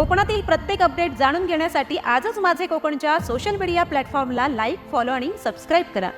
कोकणातील प्रत्येक अपडेट जाणून घेण्यासाठी आजच माझे कोकणच्या सोशल मीडिया प्लॅटफॉर्मला लाईक फॉलो आणि सबस्क्राईब करा.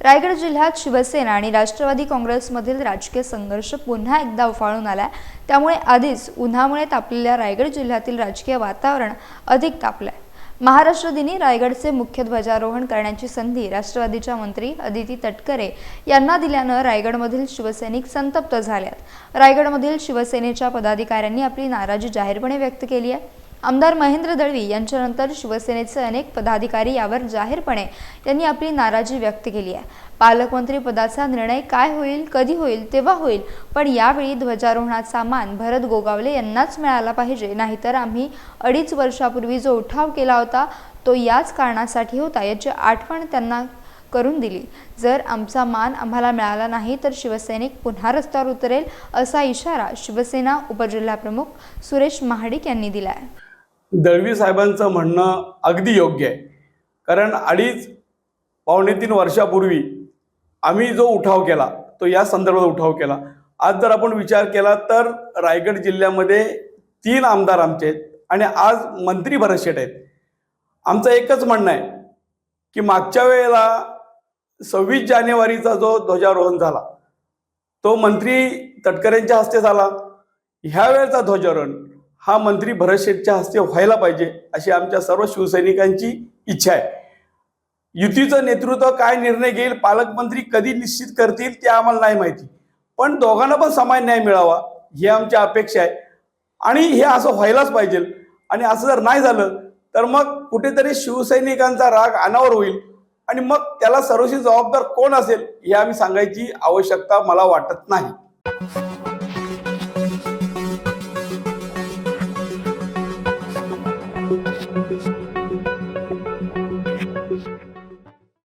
रायगड जिल्ह्यात शिवसेना आणि राष्ट्रवादी काँग्रेसमधील राजकीय संघर्ष पुन्हा एकदा उफाळून आला त्यामुळे आधीच उन्हामुळे तापलेल्या रायगड जिल्ह्यातील राजकीय वातावरण अधिक तापलं आहे महाराष्ट्र दिनी रायगडचे मुख्य ध्वजारोहण करण्याची संधी राष्ट्रवादीच्या मंत्री अदिती तटकरे यांना दिल्यानं रायगडमधील शिवसैनिक संतप्त झाल्यात. रायगडमधील शिवसेनेच्या पदाधिकाऱ्यांनी आपली नाराजी जाहीरपणे व्यक्त केली आहे. आमदार महेंद्र दळवी यांच्यानंतर शिवसेनेचे अनेक पदाधिकारी यावर जाहीरपणे त्यांनी आपली नाराजी व्यक्त केली आहे. पालकमंत्री पदाचा निर्णय काय होईल कधी होईल तेव्हा होईल पण यावेळी ध्वजारोहणाचा मान भरत गोगावले यांनाच मिळाला पाहिजे. नाहीतर आम्ही अडीच वर्षापूर्वी जो उठाव केला होता तो याच कारणासाठी होता याची आठवण त्यांना करून दिली. जर आमचा मान आम्हाला मिळाला नाही तर शिवसैनिक पुन्हा रस्त्यावर उतरेल असा इशारा शिवसेना उपजिल्हाप्रमुख सुरेश महाडिक यांनी दिला आहे दळवी साहेबांचं म्हणणं अगदी योग्य आहे. कारण अडीच पावणे तीन वर्षापूर्वी आम्ही जो उठाव केला तो या संदर्भात उठाव केला. आज जर आपण विचार केला तर रायगड जिल्ह्यामध्ये तीन आमदार आमचे आहेत आणि आज मंत्री भरतशेठ आहेत. आमचं एकच म्हणणं आहे की मागच्या वेळेला सव्वीस जानेवारीचा जो ध्वजारोहण झाला तो मंत्री तटकरेंच्या हस्ते झाला. ह्या वेळेचा ध्वजारोहण हा मंत्री भरत शेठच्या हस्ते व्हायला पाहिजे अशी आमच्या सर्व शिवसैनिकांची इच्छा आहे. युतीचं नेतृत्व काय निर्णय घेईल पालकमंत्री कधी निश्चित करतील ते आम्हाला नाही माहिती. पण दोघांना पण समान न्याय मिळावा ही आमची अपेक्षा आहे. आणि हे असं व्हायलाच पाहिजे. आणि असं जर नाही झालं तर मग कुठेतरी शिवसैनिकांचा राग अनावर होईल. आणि मग त्याला सर्वशी जबाबदार कोण असेल हे आम्ही सांगायची आवश्यकता मला वाटत नाही.